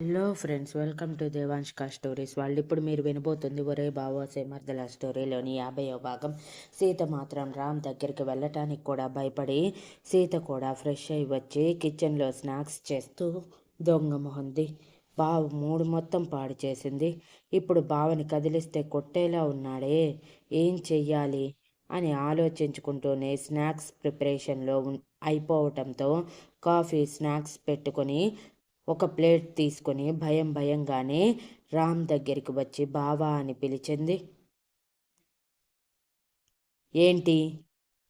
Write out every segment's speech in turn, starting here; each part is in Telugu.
హలో ఫ్రెండ్స్ వెల్కమ్ టు దేవాంష్కా స్టోరీస్ వాళ్ళు ఇప్పుడు మీరు వినబోతుంది ఒరే బావో సేమర్దల స్టోరీలోని యాభైవ భాగం. సీత మాత్రం రామ్ దగ్గరికి వెళ్ళటానికి కూడా భయపడి సీత కూడా ఫ్రెష్ అయి వచ్చి కిచెన్లో స్నాక్స్ చేస్తూ దొంగ మొహంది. బావ మూడు మొత్తం పాడు చేసింది. ఇప్పుడు బావని కదిలిస్తే కొట్టేలా ఉన్నాడే ఏం చెయ్యాలి అని ఆలోచించుకుంటూనే స్నాక్స్ ప్రిపరేషన్లో అయిపోవటంతో కాఫీ స్నాక్స్ పెట్టుకొని ఒక ప్లేట్ తీసుకుని భయం భయంగానే రామ్ దగ్గరికి వచ్చి బావా అని పిలిచింది. ఏంటి?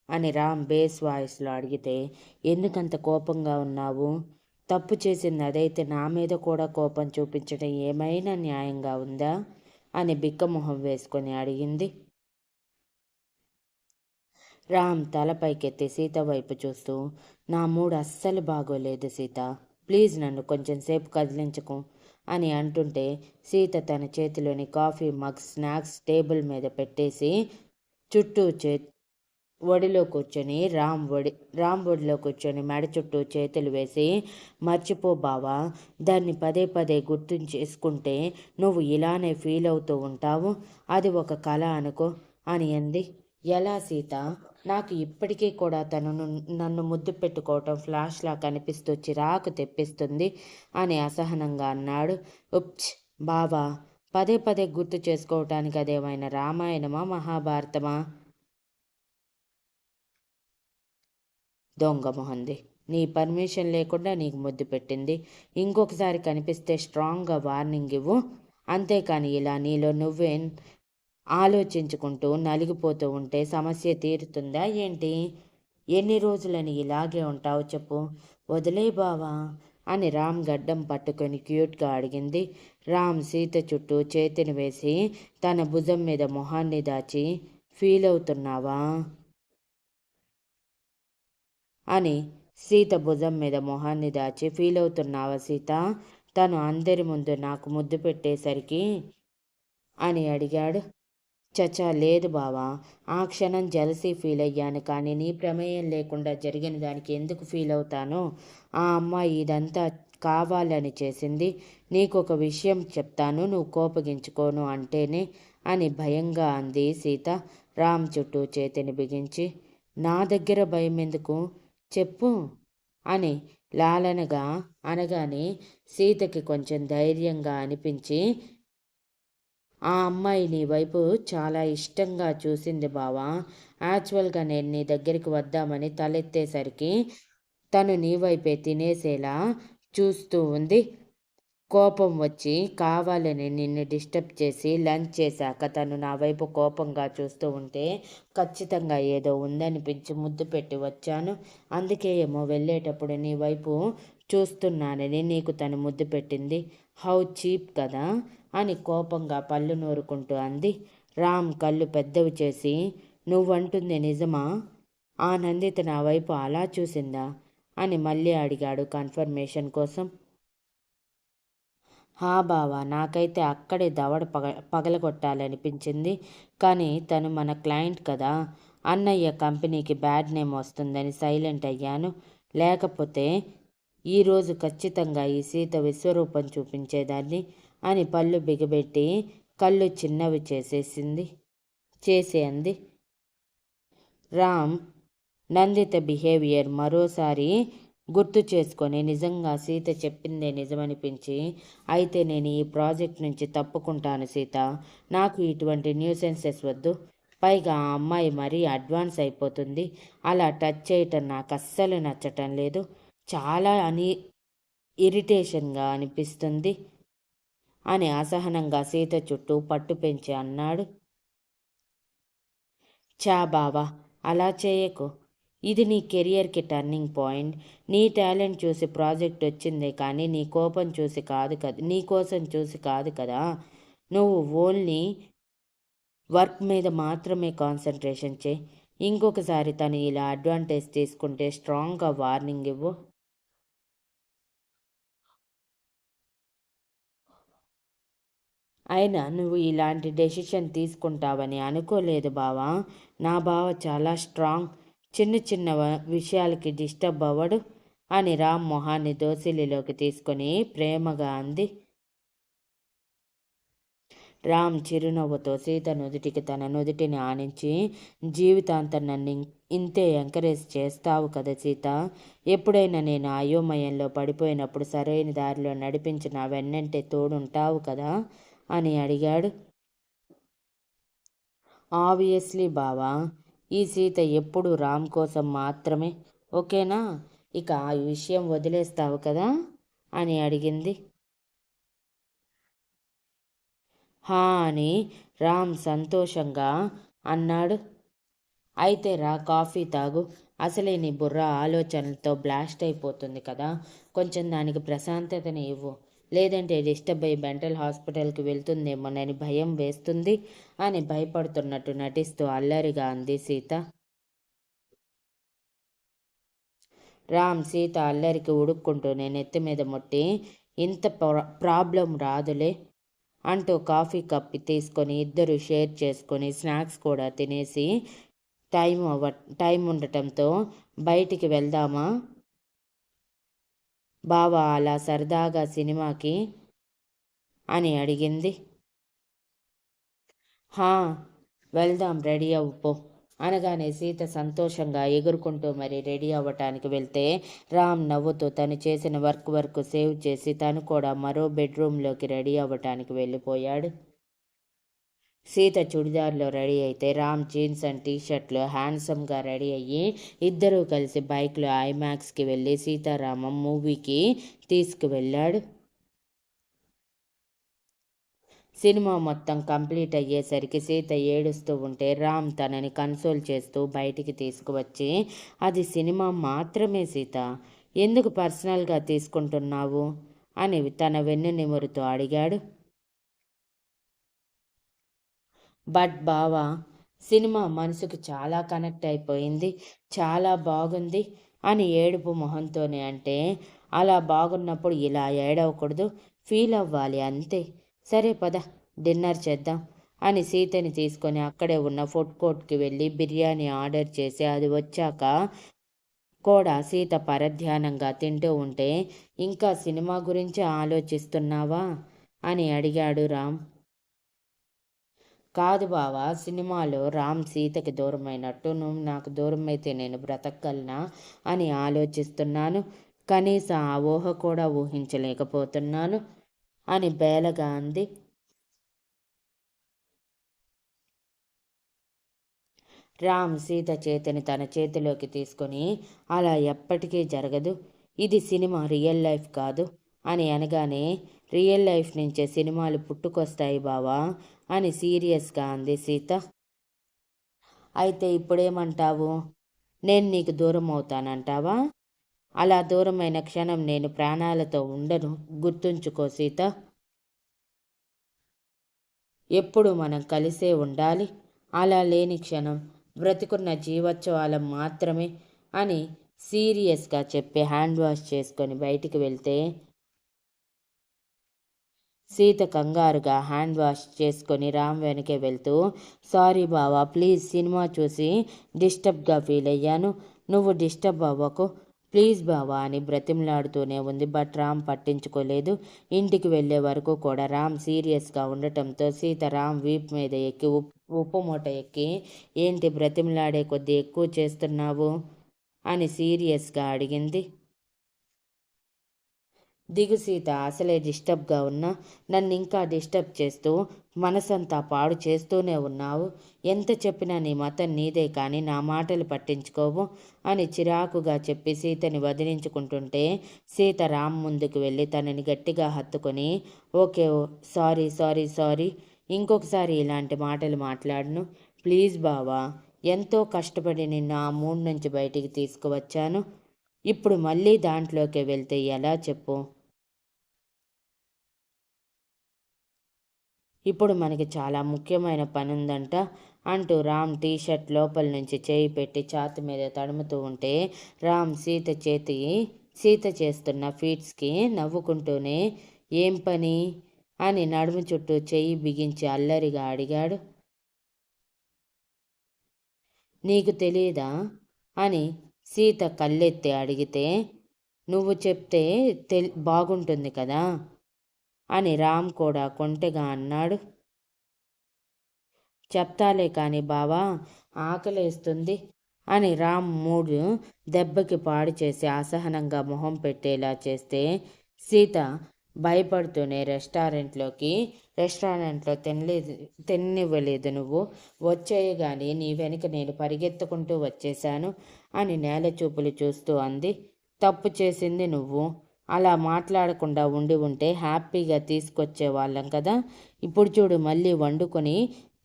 అని రామ్ బేస్ వాయిస్లో అడిగితే ఎందుకంత కోపంగా ఉన్నావు? తప్పు చేసింది అదైతే నా మీద కూడా కోపం చూపించడం ఏమైనా న్యాయంగా ఉందా? అని బిక్కమొహం వేసుకొని అడిగింది. రామ్ తలపైకెత్తి సీత వైపు చూస్తూ నా మూడు అస్సలు బాగోలేదు సీత. ప్లీజ్ నన్ను కొంచెం సేపు కదిలించకు అని అంటుంటే సీత తన చేతిలోని కాఫీ మగ్ స్నాక్స్ టేబుల్ మీద పెట్టేసి చుట్టూ చే ఒడిలో కూర్చొని రామ్ ఒడి రామ్ ఒడిలో కూర్చొని మెడ చుట్టూ చేతులు వేసి మర్చిపో బావా దాన్ని పదే పదే గుర్తు చేసుకుంటే నువ్వు ఇలానే ఫీల్ అవుతూ ఉంటావు. అది ఒక కళ అనుకో అని అంది. ఎలా సీత? నాకు ఇప్పటికీ కూడా తను నన్ను ముద్దు పెట్టుకోవటం ఫ్లాష్లా కనిపిస్తూ చిరాకు తెప్పిస్తుంది అని అసహనంగా అన్నాడు. ఉప్చ్! బావా! పదే పదే గుర్తు చేసుకోవటానికి అదేమైనా రామాయణమా మహాభారతమా? దొంగ మొహంది. నీ పర్మిషన్ లేకుండా నీకు ముద్దు పెట్టింది. ఇంకొకసారి కనిపిస్తే స్ట్రాంగ్గా వార్నింగ్ ఇవ్వు. అంతేకాని ఇలా నీలో నువ్వే ఆలోచించుకుంటూ నలిగిపోతూ ఉంటే సమస్య తీరుతుందా ఏంటి? ఎన్ని రోజులని ఇలాగే ఉంటావు చెప్పు. వదిలే బావా అని రామ్ గడ్డం పట్టుకొని క్యూట్గా అడిగింది. రామ్ సీత చుట్టూ చేతిని వేసి తన భుజం మీద మొహాన్ని దాచి ఫీల్ అవుతున్నావా అని సీత భుజం మీద మొహాన్ని దాచి ఫీల్ అవుతున్నావా సీత? తను అందరి ముందు నాకు ముద్దు పెట్టేసరికి అని అడిగాడు. చచా లేదు బావా. ఆ క్షణం జలసీ ఫీల్ అయ్యాను కానీ నీ ప్రమేయం లేకుండా జరిగిన దానికి ఎందుకు ఫీల్ అవుతాను ఆ అమ్మాయి ఇదంతా కావాలని చేసింది. నీకు ఒక విషయం చెప్తాను నువ్వు కోపగించుకోను అంటేనే అని భయంగా అంది సీత రామ్ చుట్టూ చేతిని బిగించి. నా దగ్గర భయం ఎందుకు చెప్పు అని లాలనగా అనగానే సీతకి కొంచెం ధైర్యంగా అనిపించి ఆ అమ్మాయి నీ వైపు చాలా ఇష్టంగా చూసింది బావా. యాక్చువల్గా నేను నీ దగ్గరికి వద్దామని తలెత్తేసరికి తను నీ వైపే తినేసేలా చూస్తూ ఉంది. కోపం వచ్చి కావాలని నిన్ను డిస్టర్బ్ చేసి లంచ్ చేశాక తను నా వైపు కోపంగా చూస్తూ ఉంటే ఖచ్చితంగా ఏదో ఉందనిపించి ముద్దు పెట్టి వచ్చాను. అందుకే ఏమో వెళ్ళేటప్పుడు నీ వైపు చూస్తున్నానని నీకు తను ముద్దు పెట్టింది. హౌ చీప్ కదా. అని కోపంగా పళ్ళు నూరుకుంటూ అంది. రామ్ కళ్ళు పెద్దవి చేసి నువ్వంటుంది నిజమా? ఆ నందిత నా వైపు అలా చూసిందా? అని మళ్ళీ అడిగాడు కన్ఫర్మేషన్ కోసం. హా బావా నాకైతే అక్కడే దవడ పగ పగలగొట్టాలనిపించింది. కానీ తను మన క్లయింట్ కదా. అన్నయ్య కంపెనీకి బ్యాడ్ నేమ్ వస్తుందని సైలెంట్ అయ్యాను. లేకపోతే ఈరోజు ఖచ్చితంగా ఈ సీత విశ్వరూపం చూపించేదాన్ని. అని పళ్ళు బిగబెట్టి కళ్ళు చిన్నవి చేసేసింది. చేసేంది రామ్ నందిత బిహేవియర్ మరోసారి గుర్తు చేసుకొని నిజంగా సీత చెప్పిందే నిజమనిపించి అయితే నేను ఈ ప్రాజెక్ట్ నుంచి తప్పుకుంటాను సీత. నాకు ఇటువంటి న్యూసెన్సెస్ వద్దు. పైగా ఆ అమ్మాయి మరీ అడ్వాన్స్ అయిపోతుంది. అలా టచ్ చేయటం నాకు అస్సలు నచ్చటం లేదు. చాలా అని ఇరిటేషన్గా అనిపిస్తుంది. అని అసహనంగా సీత చుట్టూ పట్టు పెంచి అన్నాడు. చా బావా అలా చేయకు. ఇది నీ కెరియర్కి టర్నింగ్ పాయింట్. నీ టాలెంట్ చూసి ప్రాజెక్ట్ వచ్చిందే కానీ నీ కోపం చూసి కాదు కదా నీ కోసం చూసి కాదు కదా. నువ్వు ఓన్లీ వర్క్ మీద మాత్రమే కాన్సన్ట్రేషన్ చేయి. ఇంకొకసారి తను ఇలా అడ్వాంటేజ్ తీసుకుంటే స్ట్రాంగ్గా వార్నింగ్ ఇవ్వు. అయినా నువ్వు ఇలాంటి డెసిషన్ తీసుకుంటావని అనుకోలేదు బావా. నా బావ చాలా స్ట్రాంగ్ చిన్న చిన్న విషయాలకి డిస్టర్బ్ అవ్వడు అని రామ్ మొహాన్ని దోసిలిలోకి తీసుకొని ప్రేమగా అంది. రామ్ చిరునవ్వుతో సీత నుదుటికి తన నుదుటిని ఆనించి జీవితాంతం నన్ను ఇంతే ఎంకరేజ్ చేస్తావు కదా సీత. ఎప్పుడైనా నేను అయోమయంలో పడిపోయినప్పుడు సరైన దారిలో నడిపించిన వెన్నంటే తోడుంటావు కదా. అని అడిగాడు. ఆబ్వియస్లీ బావా ఈ సీత ఎప్పుడు రామ్ కోసం మాత్రమే ఓకేనా? ఇక ఆ విషయం వదిలేస్తావు కదా? అని అడిగింది. హా అని రామ్ సంతోషంగా అన్నాడు. అయితే రా కాఫీ తాగు. అసలే నీ బుర్ర ఆలోచనలతో బ్లాస్ట్ అయిపోతుంది కదా. కొంచెం దానికి ప్రశాంతతని ఇవ్వు. లేదంటే డిస్టర్బ్ అయ్యి మెంటల్ హాస్పిటల్కి వెళ్తుందేమోనని భయం వేస్తుంది అని భయపడుతున్నట్టు నటిస్తూ అల్లరిగా అంది సీత. రామ్ సీత అల్లరికి ఉడుక్కుంటూ నేను ఎత్తి మీద ముట్టి ఇంత ప్రాబ్లం రాదులే అంటూ కాఫీ కప్ తీసుకొని ఇద్దరు షేర్ చేసుకొని స్నాక్స్ కూడా తినేసి టైం అవ్వ టైం ఉండటంతో బయటికి వెళ్దామా? బావా అలా సరదాగా సినిమాకి? అని అడిగింది. హా వెళ్దాం రెడీ అవ్వుపో అనగానే సీత సంతోషంగా ఎగురుకుంటూ మరి రెడీ అవ్వటానికి వెళ్తే రామ్ నవ్వుతూ తను చేసిన వర్క్ వర్క్ సేవ్ చేసి తను కూడా మరో బెడ్రూమ్లోకి రెడీ అవ్వటానికి వెళ్ళిపోయాడు. సీత చుడిదార్లో రెడీ అయితే రామ్ జీన్స్ అండ్ టీషర్ట్లో హ్యాండ్సమ్గా రెడీ అయ్యి ఇద్దరూ కలిసి బైక్లో ఐమాక్స్కి వెళ్ళి సీతారామం మూవీకి తీసుకువెళ్ళాడు. సినిమా మొత్తం కంప్లీట్ అయ్యేసరికి సీత ఏడుస్తూ ఉంటే రామ్ తనని కన్సోల్ చేస్తూ బయటికి తీసుకువచ్చి అది సినిమా మాత్రమే సీత ఎందుకు పర్సనల్గా తీసుకుంటున్నావు? అని తన వెన్ను నిమురుతో అడిగాడు. బట్ బావా సినిమా మనసుకు చాలా కనెక్ట్ అయిపోయింది చాలా బాగుంది అని ఏడుపు మొహంతోనే అంటే అలా బాగున్నప్పుడు ఇలా ఏడవకూడదు ఫీల్ అవ్వాలి అంతే. సరే పద డిన్నర్ చేద్దాం అని సీతని తీసుకొని అక్కడే ఉన్న ఫుడ్ కోర్ట్కి వెళ్ళి బిర్యానీ ఆర్డర్ చేసి అది వచ్చాక కూడా సీత పరధ్యానంగా తింటూ ఉంటే ఇంకా సినిమా గురించి ఆలోచిస్తున్నావా? అని అడిగాడు రామ్. కాదు బావా సినిమాలో రామ్ సీతకి దూరమైనట్టు నువ్వు నాకు దూరం అయితే నేను బ్రతకగలనా అని ఆలోచిస్తున్నాను. కనీసం ఆ ఊహ కూడా ఊహించలేకపోతున్నాను అని బేలగా అంది. రామ్ సీత చేతిని తన చేతిలోకి తీసుకొని అలా ఎప్పటికీ జరగదు. ఇది సినిమా రియల్ లైఫ్ కాదు అని అనగానే రియల్ లైఫ్ నుంచే సినిమాలు పుట్టుకొస్తాయి బావా. అని సీరియస్గా అంది సీత. అయితే ఇప్పుడేమంటావు? నేను నీకు దూరం అవుతానంటావా? అలా దూరమైన క్షణం నేను ప్రాణాలతో ఉండను. గుర్తుంచుకో సీత. ఎప్పుడు మనం కలిసే ఉండాలి. అలా లేని క్షణం బ్రతికున్న జీవోత్సవాలం మాత్రమే అని సీరియస్గా చెప్పి హ్యాండ్ వాష్ చేసుకొని బయటికి వెళ్తే సీత కంగారుగా హ్యాండ్ వాష్ చేసుకొని రామ్ వెనకే వెళ్తూ సారీ బావా ప్లీజ్ సినిమా చూసి డిస్టర్బ్గా ఫీల్ అయ్యాను. నువ్వు డిస్టర్బ్ అవ్వకు. ప్లీజ్ బావా అని బ్రతిమలాడుతూనే ఉంది. బట్ రామ్ పట్టించుకోలేదు. ఇంటికి వెళ్ళే వరకు కూడా రామ్ సీరియస్గా ఉండటంతో సీత రామ్ వీప్ మీద ఎక్కి ఉప్పు మూట ఎక్కి ఏంటి బ్రతిమలాడే కొద్దీ ఎక్కువ చేస్తున్నావు? అని సీరియస్గా అడిగింది. దిగు సీత అసలే డిస్టర్బ్గా ఉన్నా నన్ను ఇంకా డిస్టర్బ్ చేస్తూ మనసంతా పాడు చేస్తూనే ఉన్నావు. ఎంత చెప్పినా నీ మతం నీదే కానీ నా మాటలు పట్టించుకోవు అని చిరాకుగా చెప్పి సీతని వదిలించుకుంటుంటే సీత రామ్ ముందుకు వెళ్ళి తనని గట్టిగా హత్తుకొని ఓకే సారీ సారీ సారీ ఇంకొకసారి ఇలాంటి మాటలు మాట్లాడను. ప్లీజ్ బావా ఎంతో కష్టపడి నిన్ను ఆ మూడు నుంచి బయటికి తీసుకువచ్చాను. ఇప్పుడు మళ్ళీ దాంట్లోకి వెళ్తే ఎలా చెప్పు? ఇప్పుడు మనకి చాలా ముఖ్యమైన పని ఉందంట అంటూ రామ్ టీషర్ట్ లోపల నుంచి చేయి పెట్టి ఛాతి మీద తడుముతూ ఉంటే రామ్ సీత చేతి సీత చేస్తున్న ఫీట్స్కి నవ్వుకుంటూనే ఏం పని? అని నడుము చుట్టూ చెయ్యి బిగించి అల్లరిగా అడిగాడు. నీకు తెలియదా అని సీత కళ్ళెత్తి అడిగితే నువ్వు చెప్తే తెల్ బాగుంటుంది కదా? అని రామ్ కూడా కొంటెగా అన్నాడు. చెప్తాలే కానీ బావా ఆకలేస్తుంది అని రామ్ మూడు దెబ్బకి పాడు చేసి అసహనంగా మొహం పెట్టేలా చేస్తే సీత భయపడుతూనే రెస్టారెంట్లోకి రెస్టారెంట్లో తినలేదు తిన్నివ్వలేదు నువ్వు వచ్చేయగాని నీ వెనుక నేను పరిగెత్తుకుంటూ వచ్చేశాను అని నేల చూపులు చూస్తూ అంది. తప్పు చేసింది నువ్వు. అలా మాట్లాడకుండా ఉండి ఉంటే హ్యాపీగా తీసుకొచ్చే వాళ్ళం కదా. ఇప్పుడు చూడు మళ్ళీ వండుకొని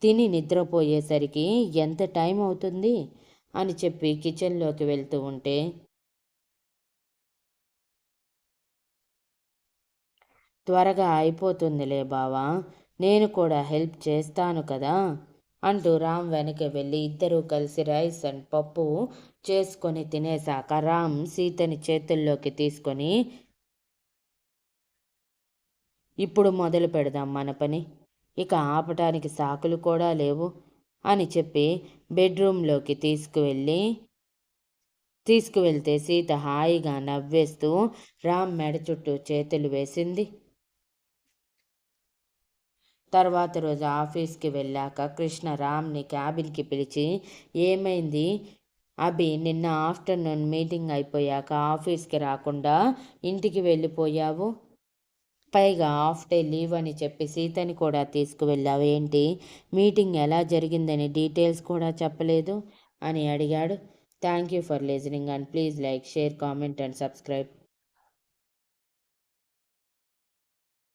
తిని నిద్రపోయేసరికి ఎంత టైం అవుతుంది? అని చెప్పి కిచెన్లోకి వెళ్తూ ఉంటే త్వరగా అయిపోతుందిలే బావా నేను కూడా హెల్ప్ చేస్తాను కదా అంటూ రామ్ వెనక వెళ్ళి ఇద్దరూ కలిసి రైస్ అండ్ పప్పు చేసుకొని తినేశాక రామ్ సీతని చేతుల్లోకి తీసుకొని ఇప్పుడు మొదలు పెడదాం మన పని. ఇక ఆపటానికి సాకులు కూడా లేవు అని చెప్పి బెడ్రూమ్లోకి తీసుకువెళ్ళి తీసుకువెళ్తే సీత హాయిగా నవ్వేస్తూ రామ్ మెడ చుట్టూ చేతులు వేసింది. తర్వాత రోజు ఆఫీస్కి వెళ్ళాక కృష్ణ రామ్ని క్యాబిన్కి పిలిచి ఏమైంది అభి నిన్న ఆఫ్టర్నూన్ మీటింగ్ అయిపోయాక ఆఫీస్కి రాకుండా ఇంటికి వెళ్ళిపోయావు? పైగా హాఫ్ డే లీవ్ అని చెప్పి సీతని కూడా తీసుకువెళ్ళావు. ఏంటి? మీటింగ్ ఎలా జరిగిందని డీటెయిల్స్ కూడా చెప్పలేదు? అని అడిగాడు. Thank you for listening and please like share comment and subscribe.